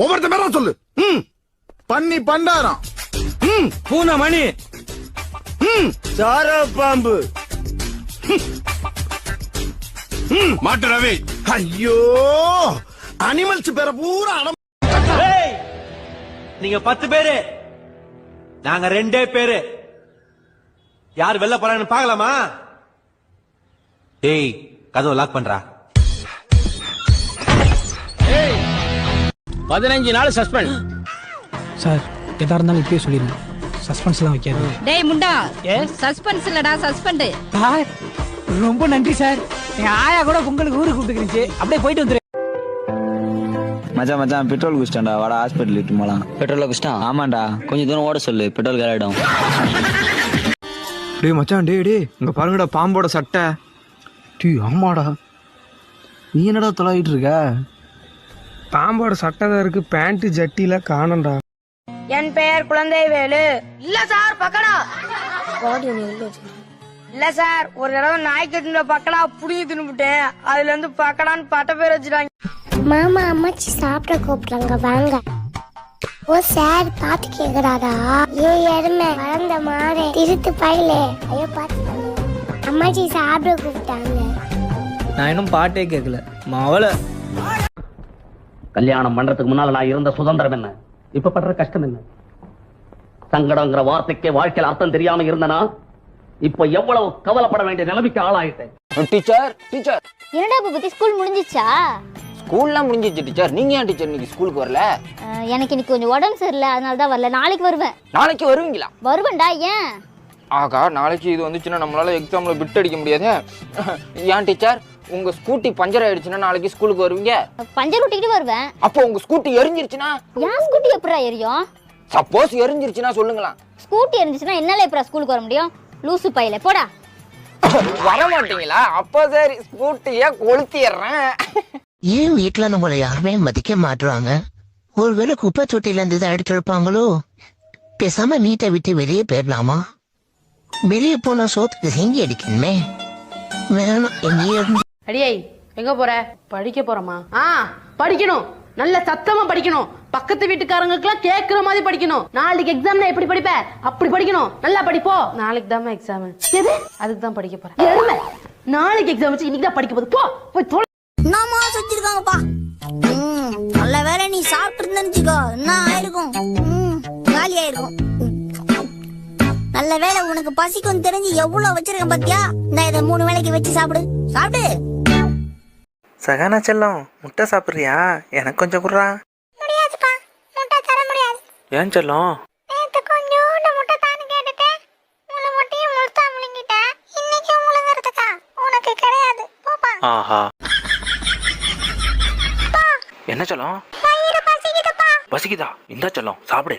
ஒவ்வொருத்த பேரா சொல்லு. ம். பன்னி பண்டாரம். ம். பூனை மணி ம். சாரா பாம்பு ம். மாட்டு ரவி. ஐயோ. அனிமல்ஸ் பேர பூரா அடம் நீங்க பத்து பேரு. நாங்க ரெண்டே பேரு. யார் வெளில போறாங்கன்னு பார்க்கலாமா? டேய் கதவை லாக் பண்றா. பதினஞ்சு நாள் சஸ்பெண்ட் சார் எதா இருந்தாலும் இப்பயே சொல்லிருங்க. சஸ்பென்ஸ்லாம் வைக்காது டேய் முண்டா? சஸ்பென்ஸ் இல்லடா சஸ்பெண்ட் சார் ரொம்ப நன்றி சார் எங்க ஆயா கூட பொங்கலுக்கு ஊருக்கு கூப்பிட்டுருந்துச்சு அப்படியே போயிட்டு வந்துரு. மச்சான் மச்சான் பெட்ரோல் குடிச்சிட்டான்டா. வாடா ஹாஸ்பிட்டல் இட்டு போலாம். பெட்ரோல் குடிச்சிட்டான் ஆமாண்டா. கொஞ்சம் தூரம் ஓட சொல்லு. பெட்ரோல் காலிடும் டேய் மச்சான் டேய் டேய். இங்க பாருங்கடா பாம்போட சட்டை. டீ ஆமாடா. நீ என்னடா தொலைவிட்டு இருக்க? பாம்போட சட்டை இருக்கு பேண்ட் ஜட்டில காணண்டா என் பெயர் குழந்தை வேலு இல்ல சார் பக்கடா. இல்ல சார் ஒரு தடவை நாய் கட்டின பக்கடா புடிங்கி தின்னுபிட்டேன். அதுல இருந்து பக்கடான்னு பட்ட பேர் வச்சுட்டாங்க. மாமா அம்மாச்சி சாப்பிட கூப்பிடுறாங்க வாங்க. ஓ சார் பாத்து கேக்குறாரா? ஏ எருமை வளர்ந்த மாடு. திருத்து பயிலே. ஐயோ பாத்து அம்மாச்சி சாப்பிட கூப்பிட்டாங்க. நான் இன்னும் பாட்டே கேட்கல மவள. கல்யாணம் பண்றதுக்கு முன்னால நான் இருந்த சுதந்திரம் என்ன? இப்ப படுற கஷ்டம் என்ன? சங்கடங்கிற வார்த்தைக்கே வாழ்க்கையில அர்த்தம் தெரியாம இருந்தனா இப்ப எவ்வளவு கவலைப்பட வேண்டிய நிலைமைக்கு ஆளாயிட்டேன். டீச்சர் டீச்சர் என்னடா இப்ப பத்தி ஸ்கூல் முடிஞ்சிச்சா? ஸ்கூல்லாம் முடிஞ்சிச்சு டீச்சர் நீங்க ஏன் டீச்சர் இன்னைக்கு ஸ்கூலுக்கு வரல? எனக்கு இன்னைக்கு கொஞ்சம் உடம்பு சரியில்லை அதனால தான் வரல. நாளைக்கு வருவேன். நாளைக்கு வருவீங்களா? வருவேன்டா ஏன்? ஆகா நாளைக்கு இது வந்துச்சுன்னா நம்மளால எக்ஸாம்ல பிட் அடிக்க முடியாது. ஏன் டீச்சர் உங்க ஸ்கூட்டி பஞ்சர் ஆயிடுச்சுன்னா நாளைக்கு ஸ்கூலுக்கு வருவீங்க. பஞ்சர் ஒட்டிக்கிட்டு வருவேன். அப்போ உங்க ஸ்கூட்டி எரிஞ்சிருச்சுன்னா? ஏன் ஸ்கூட்டி எப்படா எரியும்? சப்போஸ் எரிஞ்சிருச்சுன்னா சொல்லுங்களேன். ஸ்கூட்டி எரிஞ்சிச்சுன்னா என்னால எப்படா ஸ்கூலுக்கு வர முடியும்? லூசு பையில போடா. வர மாட்டீங்களா? அப்போ சரி ஸ்கூட்டிய கொளுத்திடுறேன். ஏன் வீட்டுல நம்மள யாருமே மதிக்க மாட்டுறாங்க ஒருவேளை குப்பை தொட்டில இருந்து தான் எடுத்து வைப்பாங்களோ பேசாம வீட்டை விட்டு வெளியே போயிடலாமா? வெளியே போனா சோத்துக்கு செஞ்சு அடிக்கணுமே. வேணாம் எங்கேயே இருந்து. அடியை எங்க போற? படிக்க போறோமா ஆ படிக்கணும். நல்ல சத்தமா படிக்கணும். பக்கத்து வீட்டுக்காரங்களுக்குலாம் கேக்குற மாதிரி படிக்கணும். நாளைக்கு எக்ஸாம்ல எப்படி படிப்ப? அப்படி படிக்கணும். நல்லா படிப்போ நாளைக்கு தான் எக்ஸாம் எது? அதுக்கு தான் படிக்க போறேன். எருமை. நாளைக்கு எக்ஸாம் வச்சு இன்னைக்கு தான் படிக்க போகுது. போ போய் தொலை. என்னமா செஞ்சிருக்காங்கப்பா நல்ல வேலை நீ சாப்பிட்டு நினைச்சுக்கோ என்ன ஆயிருக்கும்? காலி ஆயிருக்கும் நல்ல வேலை உனக்கு பசிக்கும் தெரிஞ்சு எவ்வளவு வச்சிருக்கேன் பாத்தியா? நான் இதை மூணு வேளைக்கு வச்சு சாப்பிடு. சாப்பிடு. சகானா செல்லம் முட்டை சாப்பிடுறியா? எனக்கு கொஞ்சம் குடுறா. முடியாதுப்பா. முட்டை தர முடியாது. ஏன் செல்லம்? நேத்து கொஞ்சோண்டு முட்டை தானு கேட்டுட்டேன். முழு முட்டையும் முழுத்தா முழுங்கிட்டேன். இன்னைக்கு முழுங்குறதுக்கா உனக்கு கிடையாது. போப்பா. ஆஹா. என்ன செல்லம்? பசிக்குதா? இந்தா செல்லம் சாப்பிடு.